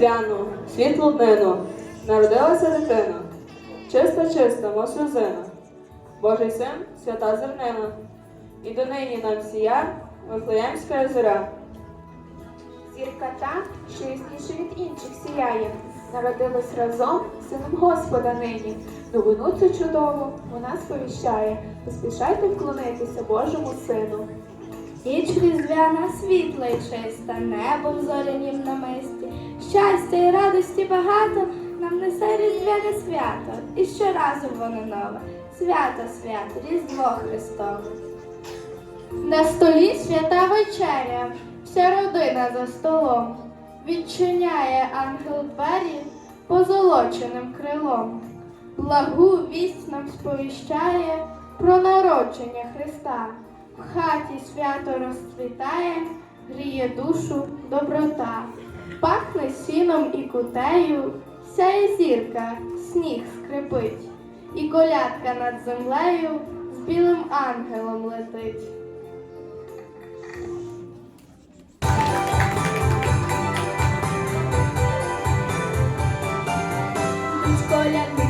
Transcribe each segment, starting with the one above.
Різдвяну, світлу днину народилася дитина, чиста, чиста, мов сльозина, Божий син, свята зернина, і донині нам сія Вифлеємська зоря. Зірка та, що ясніше від інших сіяє, народилась разом з сином Господа нині. Новину цю чудову вона сповіщає. Поспішайте вклонитися Божому сину. Ніч різдвяна світла й чиста, небом зорянім на мисті. Щастя і радості багато нам несе різдвяне свято, і щоразу воно нове. Свято, свято, Різдво Христове. На столі свята вечеря, вся родина за столом. Відчиняє ангел двері позолоченим крилом. Благу вість нам сповіщає про народження Христа. В хаті свято розцвітає, гріє душу доброта. Пахне сіном і кутею, сяє зірка, сніг скрипить, і колядка над землею з білим ангелом летить. Колядники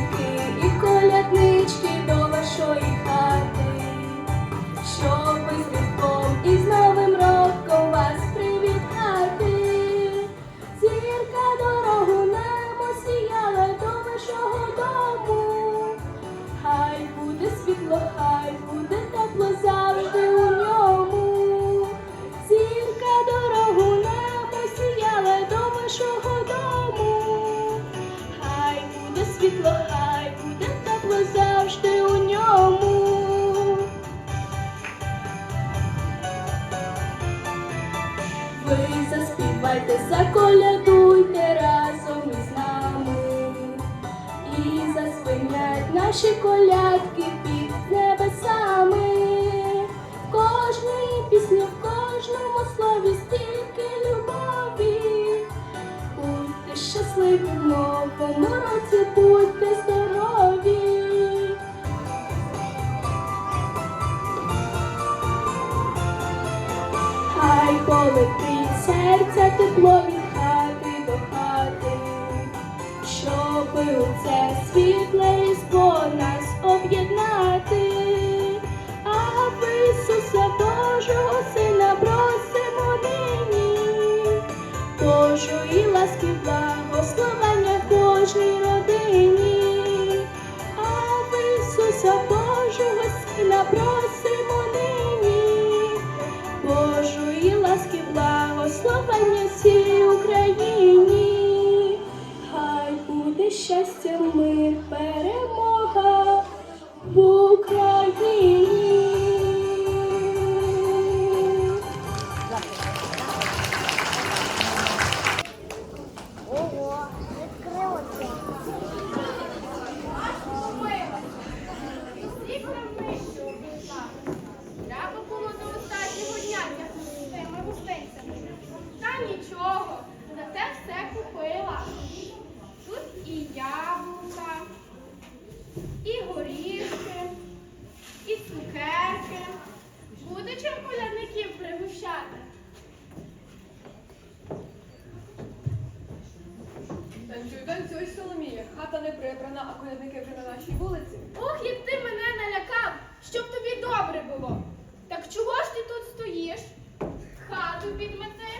тепло від хати до хати, щоби у це світле різдво нас об'єднати, а Божого Сина просимо нині, Божої ласки, благословення кожній родині, Божого Сина просимо нині. Божої ласки, благословення Україні, хай буде щастя, мир, Танцюй, танцюй, Соломія. Хата не прибрана, а колядники вже на нашій вулиці. Ох, як ти мене налякав, щоб тобі добре було. Так чого ж ти тут стоїш? Хату підмети.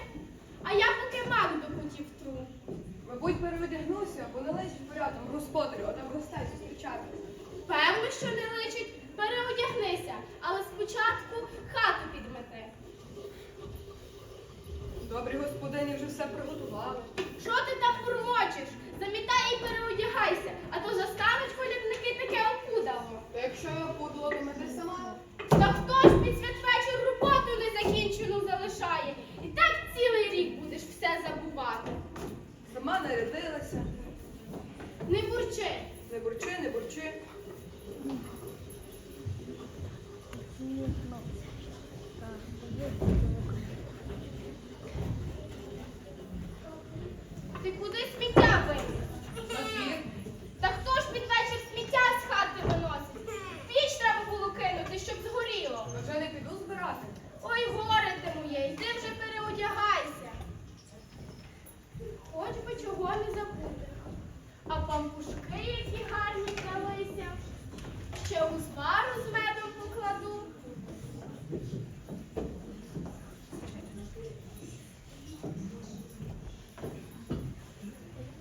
А я поки Магду хотів тру. Мабуть, переодягнуся, бо не лежить порядом господарю, а там гостей зустрічати. Певно, що не личить, переодягнися, але спочатку хату підмети. Добрі господині вже все приготували. Що ти там бурмочеш? Замітай і переодягайся, а то застануть колядники таке опудало. Та якщо я опудало, то мене сама. Та хто ж під святвечір роботу незакінчену залишає? І так цілий рік будеш все забувати. Сама нарядилася. Не бурчи. Не бурчи, не бурчи. Ти куди сміття виніс? На двір. Та хто ж під вечір сміття з хати виносить? Піч треба було кинути, щоб пампушки, які гарні взялися. Ще узвару з медом покладу.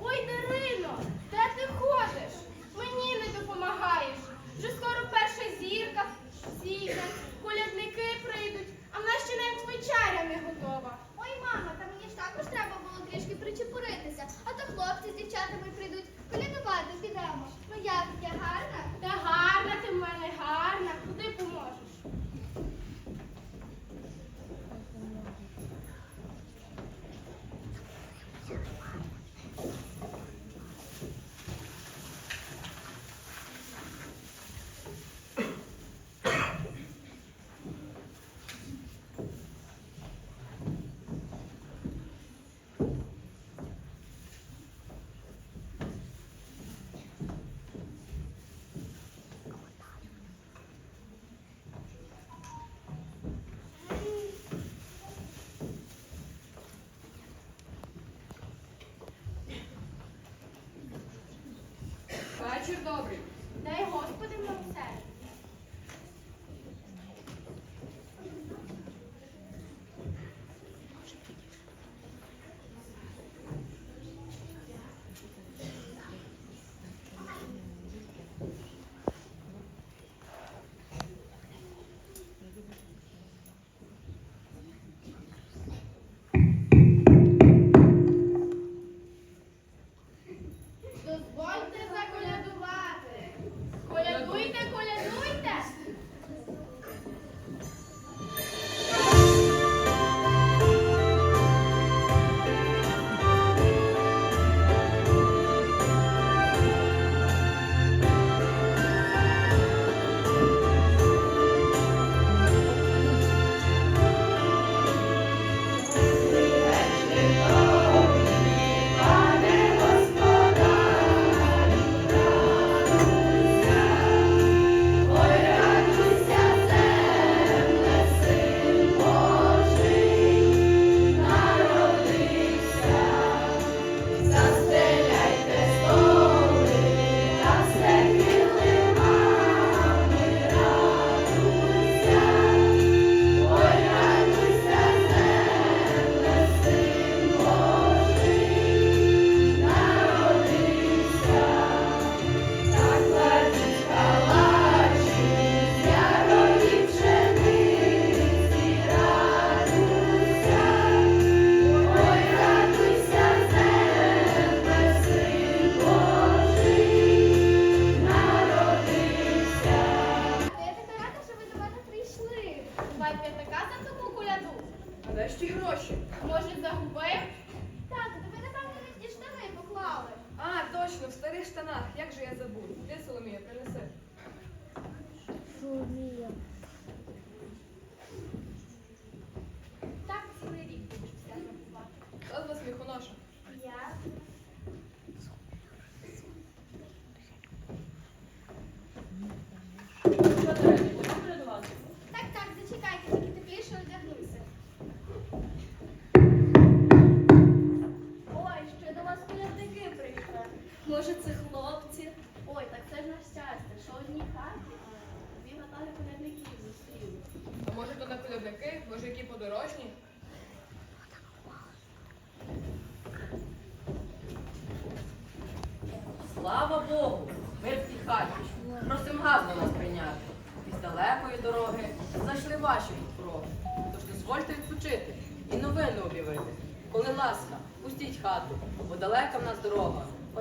Ой, Дарино, де ти ходиш? Мені не допомагаєш. Вже скоро перша зірка сіє, колядники прийдуть, а в нас ще навіть вечеря не готова. Ой, мама, та мені ж також треба було трішки причепуритися, а то хлопці з дівчатами прийдуть,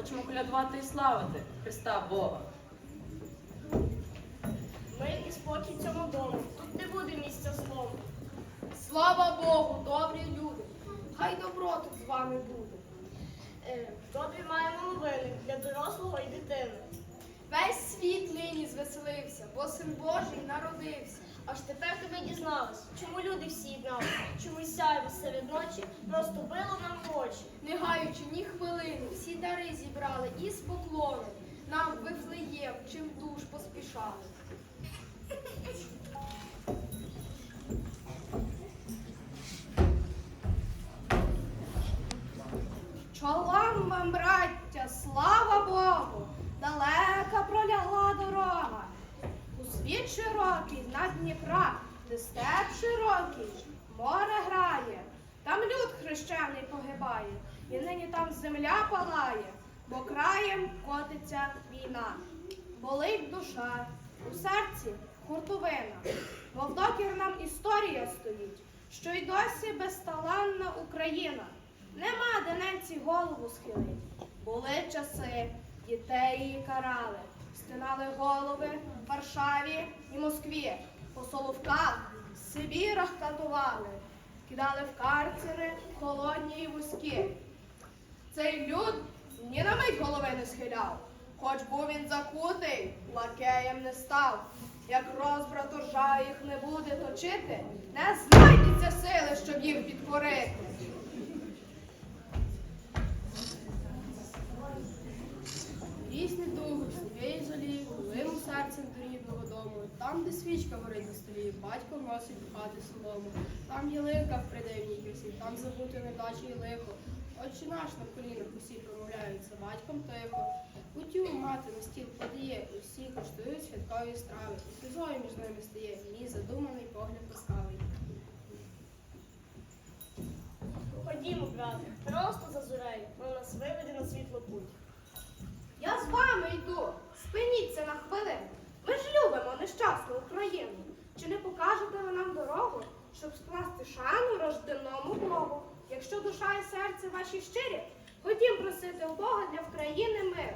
Хочемо колядувати і славити Христа Бога. Мир і спокій цьому дому. Тут не буде місця злому. Слава Богу, добрі люди. Хай добро тут з вами буде. Е, Добрі маємо новини для дорослого і дитини. Весь світ нині звеселився, бо син Божий народився. Аж тепер тобі дізналась, чому люди всі єдналися, чому сяйво серед ночі просто било нам в очі. Не гаючи ні хвилини, всі дари зібрали і з поклони. Нам Вифлеєм, чим душ поспішали. Чолом вам, браття, слава Богу, далека пролягла дорога. Світ широкий над Дніпра, де степ широкий, море грає, там люд хрещений погибає, і нині там земля палає, бо краєм котиться війна. Болить душа, у серці хуртовина, бо в докір нам історія стоїть, що й досі безталанна Україна. Нема де ненці голову схилить. Були часи, дітей її карали, стинали голови в Варшаві і Москві, по Соловках, Сибірах катували, кидали в карцери холодні й вузькі. Цей люд ні на мить голови не схиляв, хоч був він закутий, лакеєм не став. Як розбрат уржа їх не буде точити, не знайдеться сили, щоб їх підкорити. Там, де свічка горить на столі, батько носить до хати солому. Там ялинка в придивній красі, там забути недачі і лихо. Отче наш на колінах усі промовляються, батьком тихо. Кутю мати на стіл подає, усі коштують святкові страви. І сльозою між ними стає мій задуманий погляд ласкавий. Ходімо, брате, просто за зорею, вона нас виведе на світло путь. Я з вами йду. Спиніться на хвилину. Ми ж любимо нещасну Україну. Чи не покажете ви нам дорогу, щоб скласти шану рожденому Богу? Якщо душа і серце ваші щирі, ходім просити у Бога для України миру.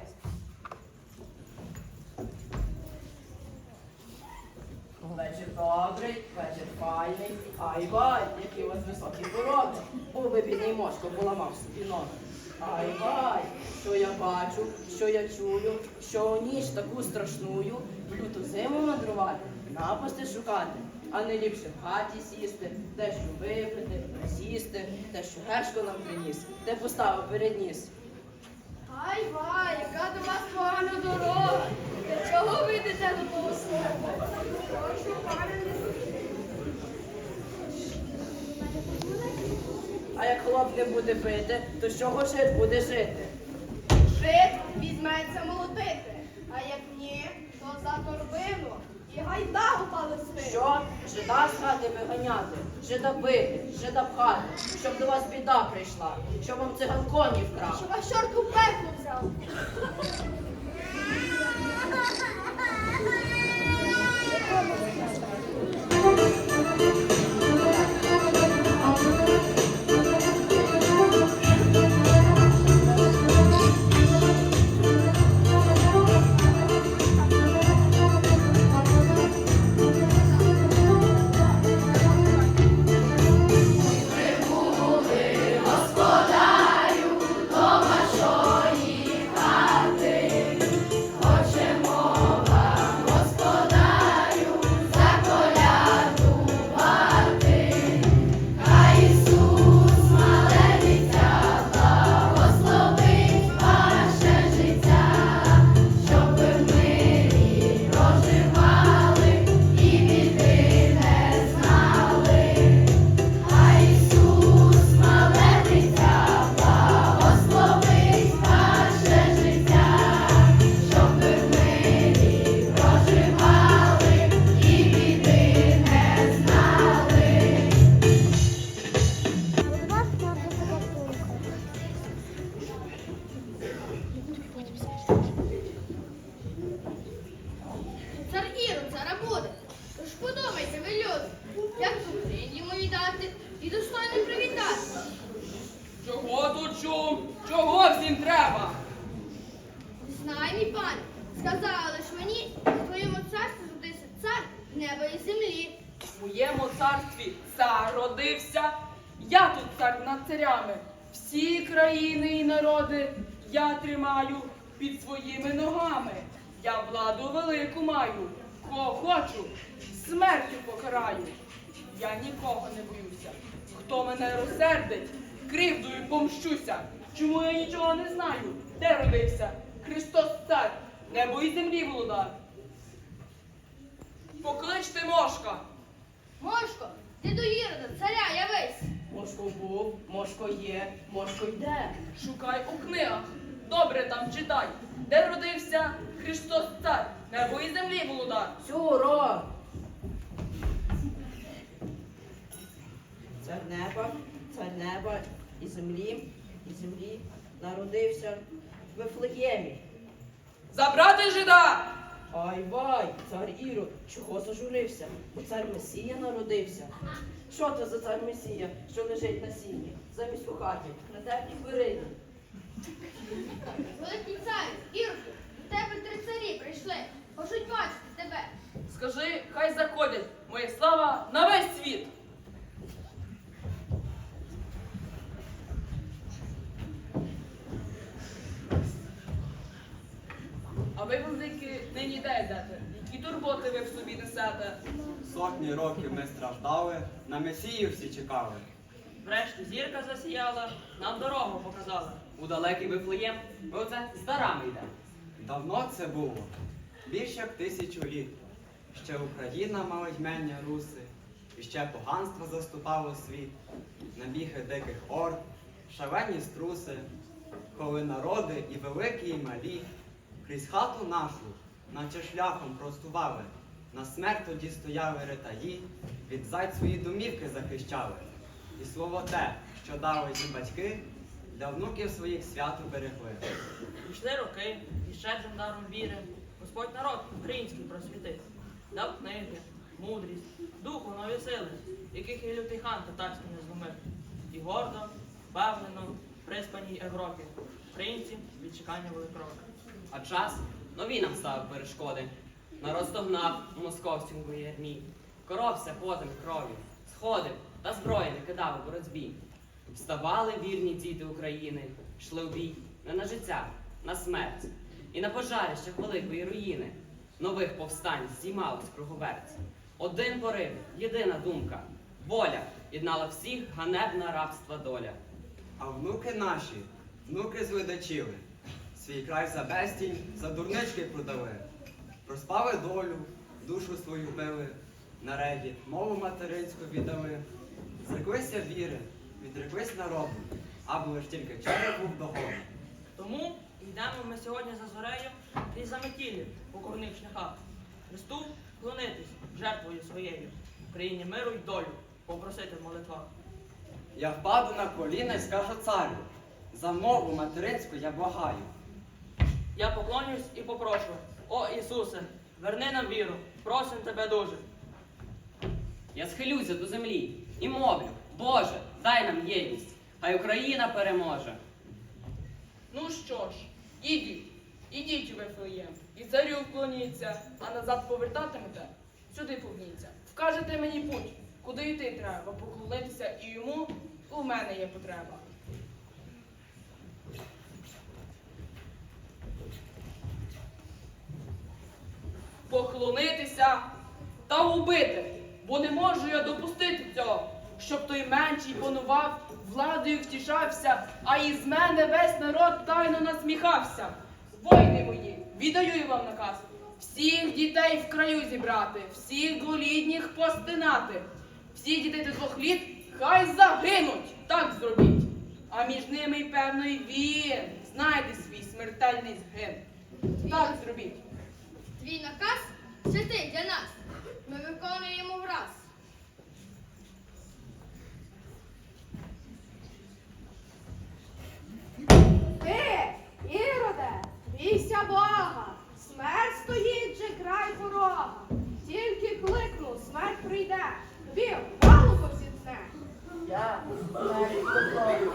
Вечір добрий, вечір файний. Ай вай, які у вас високі породи. Був бідний мошко, поламав собі ноги. Ай вай, що я бачу, що я чую, що ніч таку страшную, люту зиму мандрувати, напасти шукати, а не ліпше в хаті сісти, те, що випити, сісти, те, що гершко нам приніс, те поставив перед ніс. Ай вай, яка до вас погана дорога. Для чого ви йдете до того слова? А як хлоп не буде пити, то з чого жит буде жити? Жит візьметься молотити, а як ні, то за торбину і упали упали Що? Жида з хати виганяти, жида бити, жида пхати, щоб до вас біда прийшла, щоб вам циган коні вкрав. Щоб вас чорт у пекло взяв. Будь країни і народи я тримаю під своїми ногами. Я владу велику маю. Кого хочу, смертю покараю. Я нікого не боюся. Хто мене розсердить, кривдою помщуся. Чому я нічого не знаю? Де родився? Христос цар, небо і землі володар. Покличте мошка. Мошко, ти до Ірода, царя явись. Мошко був, мошко є, мошко йде. Шукай у книгах. Добре там читай. Де родився Христос Цар, небо і землі володар. Сюро! Цар неба, цар неба і землі, і землі народився в Вифлеємі. Забрати жида! Ай вай, цар Ірод, чого зажурився? Бо цар Месія народився. Що це за цар Месія, що лежить на сіні? Замість у хаті, на теплій перині. Великий цар, Ірку, до тебе три царі прийшли. Хочуть бачити тебе. Скажи, хай заходять. Моя слава на весь світ. А ви, великі, нині де йдете? Які турботи ви в собі несете? Сотні років ми страждали, на Месію всі чекали. Врешті зірка засіяла, нам дорогу показала. У далекий Вифлеєм ми оце з дарами йдемо. Давно це було, більш як тисячу літ. Ще Україна мала ймення руси, і ще поганство заступало світ, набіги диких орд, шалені струси, коли народи і великі, і малі, крізь хату нашу, наче шляхом простували, на смерть тоді стояли ретаї, від зайць свої домівки захищали. І слово те, що дали їм батьки, для внуків своїх свято берегли. Пішли роки, і щедрим даром віри. Господь народ український просвітив. Дав книги, мудрість, духу нові сили, яких і лютий хан татарський не зломив. І гордо, впевнено, в приспаній Європі. Українці від чекання вели. А час нові нам ставив перешкоди. Народ стогнав у московському воєрмі. Коровся потом кров'ю, сходив та зброї не кидав у боротьбі. Вставали вірні діти України, йшли в бій не на життя, на смерть. І на пожарищах великої руїни нових повстань здіймались круговерці. Один порив, єдина думка, воля єднала всіх ганебна рабства доля. А внуки наші, внуки злидачили, свій край за безцінь, за дурнички продали. Проспали долю, душу свою били, на регі мову материнську віддали. Зреклися віри, відреклись народу, аби лиш тільки череп був догоди. Тому йдемо ми сьогодні за зорею і за метіллю по корних шляхах. Христу вклонитись жертвою своєю, країні миру й долю попросити в молитвах. Я впаду на коліна і скажу царю, за мову материнську я благаю. Я поклонюсь і попрошу, о Ісусе, верни нам віру, просим тебе дуже. Я схилюся до землі і мовлю, Боже, дай нам єдність, хай Україна переможе. Ну що ж, ідіть, ідіть у Вифлеєм, і царю вклоніться, а назад повертатимете, сюди повніться. Вкажете мені путь, куди йти треба, поклонитися і йому, у мене є потреба. Поклонитися та убити, бо не можу я допустити цього, щоб той менший панував, владою втішався, а із мене весь народ тайно насміхався. Воїни мої, віддаю вам наказ. Всіх дітей в краю зібрати, всіх голідніх постинати. Всі дітей до двох літ хай загинуть, так зробіть. А між ними й певно він знайде свій смертельний згин. Так зробіть. Твій наказ святий для нас. Ми виконуємо враз. Ти, Іроде, бійся Бога, смерть стоїть же край порога. Тільки кликну, смерть прийде, тобі голову зітне. Я навіть кохаю,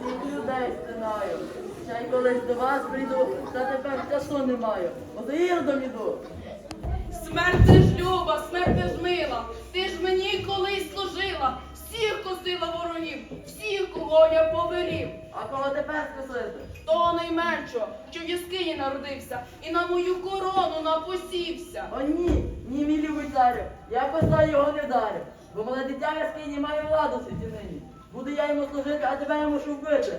всіх людей стинаю. Ще й колись до вас прийду, та тепер часу не маю. От ірдом іду. Смерть це ж люба, смерть це ж мила. Ти ж мені колись служила, всіх косила ворогів, всіх, кого я повелів. А кого тепер скосити? Того найменшого, що в яскині народився, і на мою корону напосівся. О ні, ні, мій любий царю, я коса його не вдарю, бо мале дитя в яскині має владу світі нині. Буду я йому служити, а тебе я мушу вбити.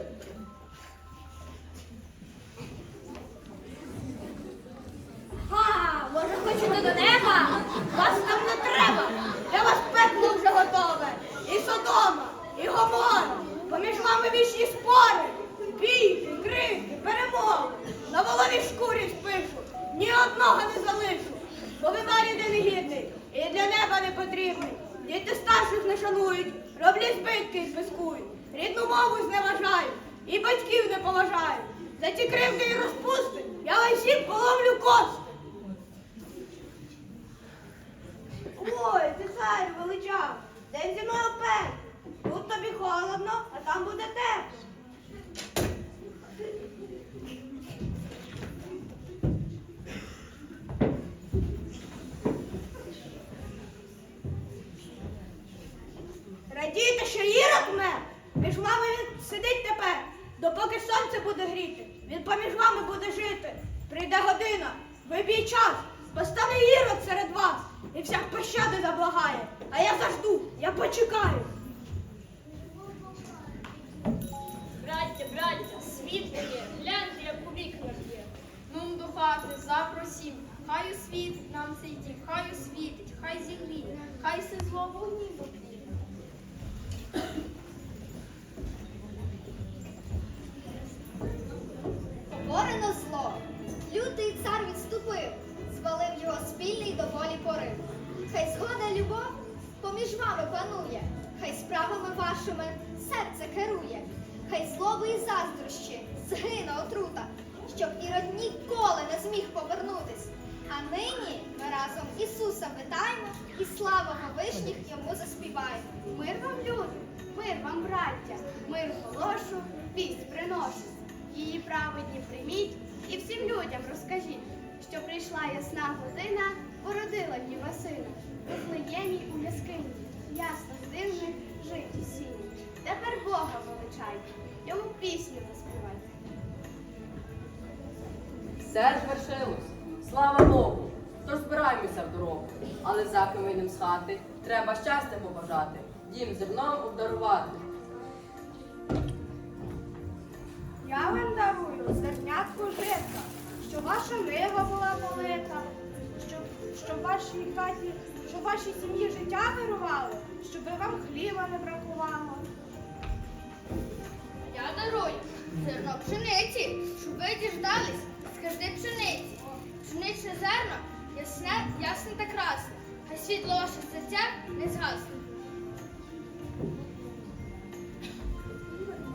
Ха, може хочете до неба? Вас там не треба. Для вас пекло вже готове. І Содома, і Гомора. бо ви маріде негідний і для неба не потрібний. Діти старших не шанують, роблять збитки і спискують, рідну мову зневажають і батьків не поважають. За ці кривди і розпусти я вам всім поломлю кости. Ой, ти царю величав, день зі мною пек. Тут тобі холодно, а там буде тепло. Радійте, що Ірод мер, між вами він сидить тепер, допоки сонце буде гріти, він поміж вами буде жити. Прийде година, вибій час, постане Ірод серед вас, і вся пощади заблагає. А я завжду, я почекаю. Браття, браття, світло є, гляньте, як у вікнах є. Ну до хати, запросім. Хай у світ нам цей дім, хай освітить, хай зігріє, хай все зло вами панує, хай справами вашими серце керує, хай злоби і заздрощі згине отрута, щоб ірод ніколи не зміг повернутись. А нині ми разом Ісуса вітаємо і славимо вишніх йому заспіваємо. Мир вам, люди, мир вам, браття, мир голошу, вість приношу. Її праведні прийміть і всім людям розкажіть, що прийшла ясна година, породила діва сина, у Вифлеємі у яскині, ясно дивних житті сіні. Тепер Бога величайте, йому пісню заспівайте. Все звершилось. Слава Богу. Тож збираємося в дорогу. Але заки ми йдемо з хати, треба щастя побажати, дім зерном обдарувати. Я вам дарую зернятку житка, щоб ваша нива була велика, щоб, вашій хаті, щоб вашій сім'ї життя вирувало, щоб вам хліба не бракувало. Я дарую зерно пшениці, щоб ви діждались з пшениці. Пшеничне зерно ясне, ясне та красне, хай світло ваше серця не згасне.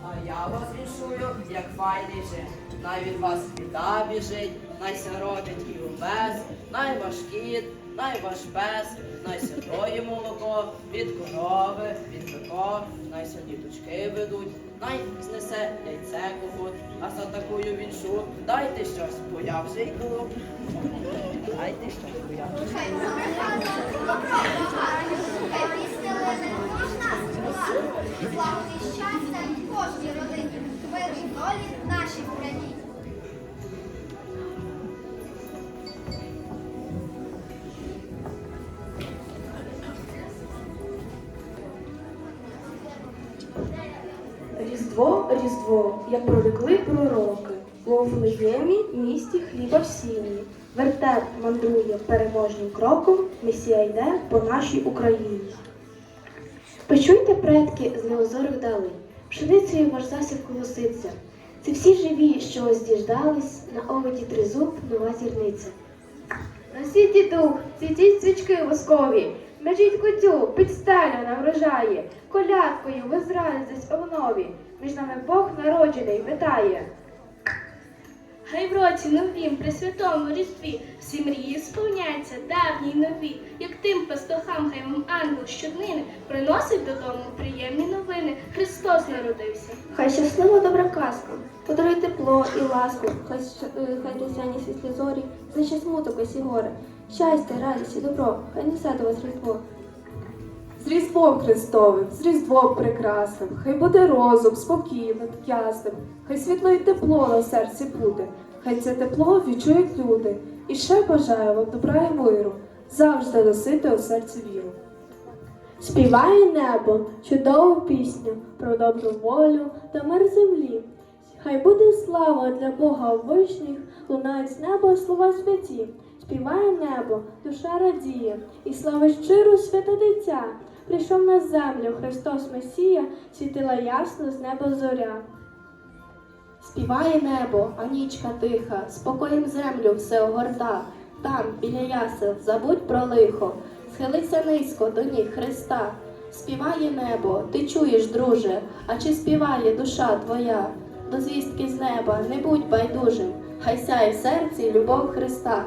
А я вас віншую, як файний же. Най від вас біда біжить, най ся родить і увесь, най ваш кіт, най ваш пес, най ся молоко, від корови, від бико, най ся діточки ведуть, най знесе яйце когут, а за такою віншу дайте щось, бо я вже йду. Дайте щось, бо я вже йду. Славу і щастя кожній родині, мир долі Різдво, як прорекли пророки, у Офлеємі місті хліба в сіні. Вертеп мандрує переможним кроком, Месія йде по нашій Україні. Почуйте, предки з неозорих дали, пшеницею ваш засіб колоситься. Це всі живі, що ось діждались, на оводі тризуб нова зірниця. Носіть дух, світіть свічки воскові, Межіть кутю, під стелю нам врожає, колядкою возразись овнові, між нами Бог народжений витає. Хай в році новім при святому різдві всі мрії сповняться, давні й нові, як тим пастухам, хай вам ангел щоднини приносить додому приємні новини. Христос народився. Хай щаслива добра казка, подаруй тепло і ласку, хай, е, хай різдвяні світлі зорі, знищать смуток усі гори. Щастя, радість і добро, хай несе до вас Різдво. З Різдвом Христовим, з Різдвом прекрасним, хай буде розум спокійним, ясним, хай світло і тепло на серці буде, хай це тепло відчують люди. І ще бажаю вам добра і миру, завжди носити у серці віру. Співає небо чудову пісню про добру волю та мир землі. Хай буде слава для Бога вишніх, лунають з неба слова святі. Співає небо, душа радіє, і слава щиру свята дитя. Прийшов на землю Христос Месія, світила ясно з неба зоря. Співає небо, а нічка тиха, спокоєм землю все огорта. там, біля ясел, забудь про лихо, схилися низько до ніг Христа. Співає небо, ти чуєш, друже, а чи співає душа твоя? До звістки з неба не будь байдужим, хай сяє в серці любов Христа.